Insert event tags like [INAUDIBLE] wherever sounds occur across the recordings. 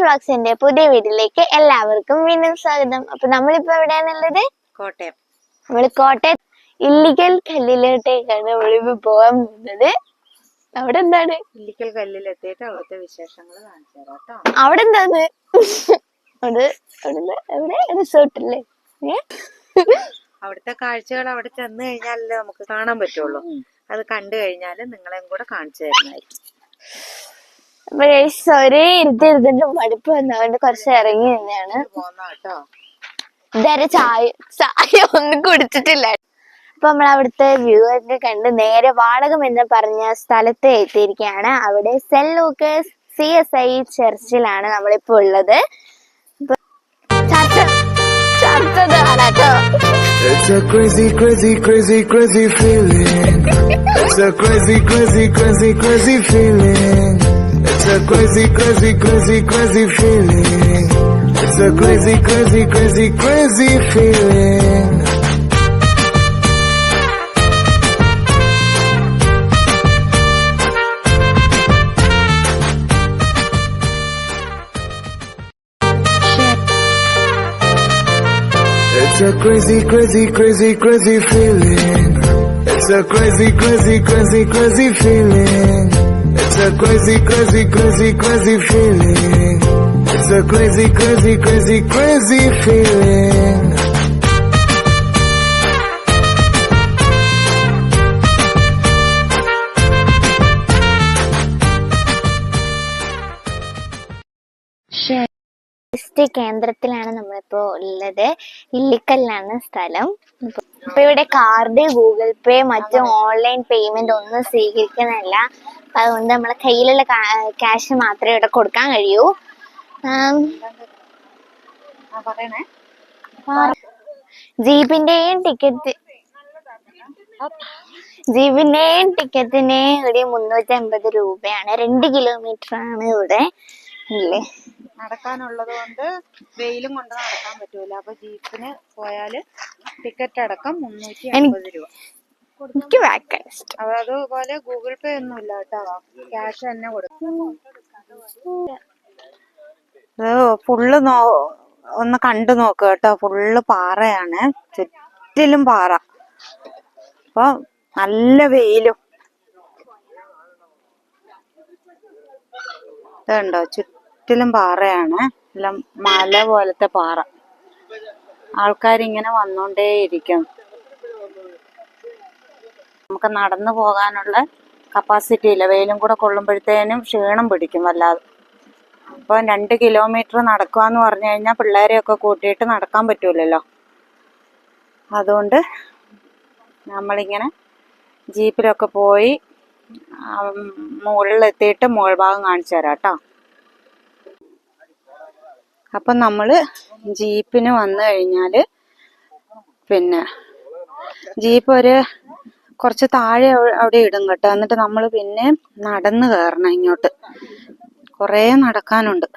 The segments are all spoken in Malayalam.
വ്ളോഗ്സിന്റെ പുതിയ വീട്ടിലേക്ക് എല്ലാവർക്കും വീണ്ടും സ്വാഗതം. അപ്പൊ നമ്മളിപ്പോ എവിടെയാണുള്ളത്? കോട്ടയം. നമ്മൾ കോട്ടയം ഇല്ലിക്കൽ കല്ലിലോട്ടേക്കാണ് നമ്മളിപ്പോ പോകാൻ പോകുന്നത്. അവിടെ എന്താണ്? ഇല്ലിക്കൽ കല്ലിലെത്തിയിട്ട് അവിടുത്തെ വിശേഷങ്ങൾ കാണിച്ചു തരാം അവിടെ എന്താണ്? അവിടെ അവിടെ റിസോർട്ടല്ലേ? അവിടുത്തെ കാഴ്ചകൾ അവിടെ ചെന്ന് കഴിഞ്ഞാലല്ലേ നമുക്ക് കാണാൻ പറ്റുള്ളൂ. അത് കണ്ടു കഴിഞ്ഞാൽ നിങ്ങളെയും കൂടെ കാണിച്ചു തരുന്നതായിരിക്കും. ഒരേ ഇരുത്തി ഇരുത്തിന്റെ മടുപ്പ് വന്നവന്റെ കുറച്ച് ഇറങ്ങി കേട്ടോ ഇതുവരെ ചായ ചായ ഒന്നും കുടിച്ചിട്ടില്ല. അപ്പൊ നമ്മൾ അവിടുത്തെ വ്യൂ ഒക്കെ കണ്ട് നേരെ വാടകം എന്ന് പറഞ്ഞ സ്ഥലത്ത് എത്തിയിരിക്കുകയാണ്. അവിടെ സെൽ ലൂക്കസ് സി എസ് ഐ ചർച്ചിലാണ് നമ്മളിപ്പോ ഉള്ളത്. It's a crazy, crazy, crazy, crazy feeling. It's a crazy, crazy, crazy, crazy feeling. It's a crazy, crazy, crazy, crazy feeling. It's a crazy, crazy, crazy, crazy feeling. It's a crazy, crazy, crazy, crazy feeling. It's a crazy, crazy, crazy, crazy feeling. A crazy, crazy, crazy, crazy feeling. It's a crazy, crazy, crazy, crazy feeling. കേന്ദ്രത്തിലാണ് നമ്മളിപ്പോ ഉള്ളത് ഇല്ലിക്കല്ലാണ് സ്ഥലം ഇപ്പൊ ഇപ്പൊ ഇവിടെ കാർഡ് ഗൂഗിൾ പേ മറ്റും ഓൺലൈൻ പേയ്മെന്റ് ഒന്നും സ്വീകരിക്കുന്നില്ല. അതുകൊണ്ട് നമ്മളെ കയ്യിലുള്ള ക്യാഷ് മാത്രമേ ഇവിടെ കൊടുക്കാൻ കഴിയൂ. ജീപ്പിന്റെയും ടിക്കറ്റ് ജീപ്പിന്റെയും ടിക്കറ്റിന് ഒരു മുന്നൂറ്റി അമ്പത് രൂപയാണ്. രണ്ട് കിലോമീറ്റർ ആണ് ഇവിടെ. ഇല്ലേ നടക്കാനുള്ളത് കൊണ്ട് വെയിലും കൊണ്ട് നടക്കാൻ പറ്റൂല. അപ്പൊ ജീപ്പിന് പോയാൽ ടിക്കറ്റ് അടക്കം മുന്നൂറ്റി അമ്പത് രൂപ. എനിക്ക് അപ്പൊ അതുപോലെ ഗൂഗിൾ പേ ഒന്നും ഇല്ല കേട്ടോ. ക്യാഷ് തന്നെ കൊടുക്കും. ഫുള്ള് നോ ഒന്ന് കണ്ടു നോക്ക് കേട്ടോ. ഫുള്ള് പാറയാണ്. ചുറ്റിലും പാറ. അപ്പൊ നല്ല വെയിലും. ഇതുണ്ടോ? ചുറ്റിലും പാറയാണ്. എല്ലാം മല പോലത്തെ പാറ. ആൾക്കാരിങ്ങനെ വന്നോണ്ടേയിരിക്കും. നമുക്ക് നടന്നു പോകാനുള്ള കപ്പാസിറ്റി ഇല്ല. വെയിലും കൂടെ കൊള്ളുമ്പോഴത്തേനും ക്ഷീണം പിടിക്കും വല്ലാതെ. അപ്പോൾ രണ്ട് കിലോമീറ്റർ നടക്കുക എന്ന് പറഞ്ഞു കഴിഞ്ഞാൽ പിള്ളേരെയൊക്കെ കൂട്ടിയിട്ട് നടക്കാൻ പറ്റൂലല്ലോ. അതുകൊണ്ട് നമ്മളിങ്ങനെ ജീപ്പിലൊക്കെ പോയി മുകളിലെത്തിയിട്ട് മുകൾ ഭാഗം കാണിച്ചു തരാം കേട്ടോ. അപ്പം നമ്മൾ ജീപ്പിന് വന്നു കഴിഞ്ഞാൽ പിന്നെ ജീപ്പ് ഒരു കുറച്ച് താഴെ അവിടെ ഇടും കേട്ടോ. എന്നിട്ട് നമ്മൾ പിന്നെ നടന്ന് കയറണം ഇങ്ങോട്ട്. കുറേ നടക്കാനുണ്ട്.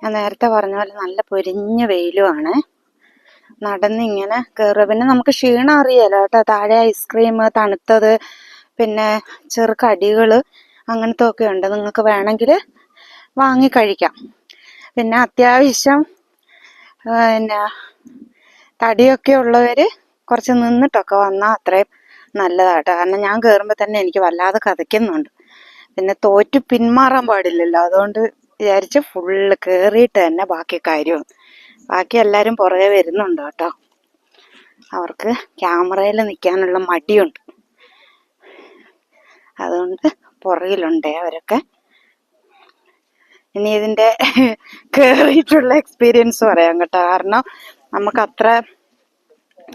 ഞാൻ നേരത്തെ പറഞ്ഞ പോലെ നല്ല പൊരിഞ്ഞ വെയിലുമാണ് നടന്നിങ്ങനെ കയറുക പിന്നെ നമുക്ക് ക്ഷീണം അറിയാലോ കേട്ടോ. താഴെ ഐസ്ക്രീം തണുത്തത് പിന്നെ ചെറുകടികൾ അങ്ങനത്തെ ഒക്കെ ഉണ്ട്. നിങ്ങൾക്ക് വേണമെങ്കിൽ വാങ്ങി കഴിക്കാം. പിന്നെ അത്യാവശ്യം പിന്നെ തടിയൊക്കെ ഉള്ളവർ കുറച്ച് നിന്നിട്ടൊക്കെ വന്നാൽ അത്രയും നല്ലതാട്ടോ. കാരണം ഞാൻ കയറുമ്പോൾ തന്നെ എനിക്ക് വല്ലാതെ കഥയ്ക്കുന്നുണ്ട്. പിന്നെ തോറ്റു പിന്മാറാൻ പാടില്ലല്ലോ. അതുകൊണ്ട് വിചാരിച്ച് ഫുള്ള് കയറിയിട്ട് തന്നെ ബാക്കി കാര്യവും. ബാക്കി എല്ലാവരും പുറകെ വരുന്നുണ്ട് കേട്ടോ. അവർക്ക് ക്യാമറയിൽ നിൽക്കാനുള്ള മടിയുണ്ട്. അതുകൊണ്ട് പുറകിലുണ്ടേ അവരൊക്കെ. ഇനി ഇതിന്റെ [LAUGHS] കേറിയിട്ടുള്ള എക്സ്പീരിയൻസ് പറയാം കേട്ടോ. കാരണം നമുക്ക് അത്ര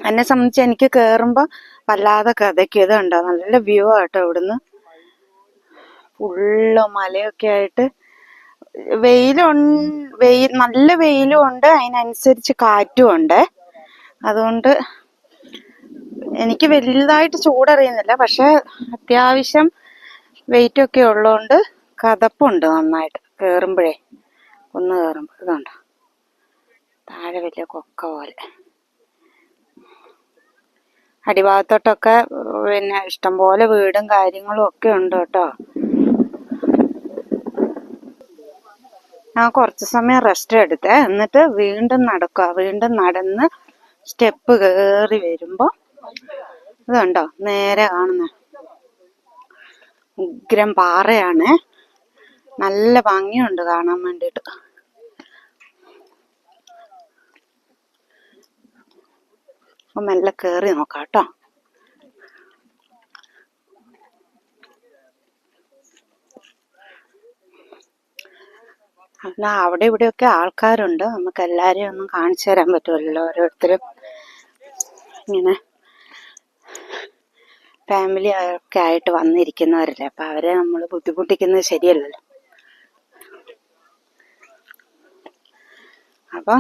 എന്നെ സംബന്ധിച്ച് എനിക്ക് കേറുമ്പോ വല്ലാതെ കഥയ്ക്ക് ഇത് ഉണ്ടോ നല്ല വ്യൂ ആട്ടോ ഇവിടുന്ന്. ഫുള്ള് മലയൊക്കെ ആയിട്ട് വെയിലും വെയിൽ നല്ല വെയിലും ഉണ്ട്. അതിനനുസരിച്ച് കാറ്റും ഉണ്ട്. അതുകൊണ്ട് എനിക്ക് വലുതായിട്ട് ചൂടറിയുന്നില്ല. പക്ഷെ അത്യാവശ്യം വെയിറ്റ് ഒക്കെ ഉള്ളതുകൊണ്ട് കഥപ്പുണ്ട് നന്നായിട്ട്. കേറുമ്പോഴേ ഒന്ന് കയറുമ്പോൾ ഇതുണ്ട് താഴെ വലിയ കൊക്ക പോലെ. അടിഭാഗത്തോട്ടൊക്കെ പിന്നെ ഇഷ്ടംപോലെ വീടും കാര്യങ്ങളും ഒക്കെ ഉണ്ട് കേട്ടോ. ഞാൻ കുറച്ച് സമയം റെസ്റ്റ് എടുത്തേ. എന്നിട്ട് വീണ്ടും നടക്കുക. വീണ്ടും നടന്ന് സ്റ്റെപ്പ് കയറി വരുമ്പോൾ ഇതുണ്ടോ നേരെ കാണുന്ന ഉഗ്രം പാറയാണ്. നല്ല ഭംഗിയുണ്ട് കാണാൻ വേണ്ടിയിട്ട്. അപ്പൊ മെല്ലെ കയറി നോക്കാം കേട്ടോ എന്നാ അവിടെ ഇവിടെയൊക്കെ ആൾക്കാരുണ്ട്. നമുക്ക് എല്ലാരെയും ഒന്നും കാണിച്ചു തരാൻ പറ്റുമല്ലോ ഓരോരുത്തരും. ഇങ്ങനെ ഫാമിലി ഒക്കെ ആയിട്ട് വന്നിരിക്കുന്നവരല്ലേ? അപ്പൊ അവരെ നമ്മൾ ബുദ്ധിമുട്ടിക്കുന്നത് ശരിയല്ലല്ലോ. അപ്പൊ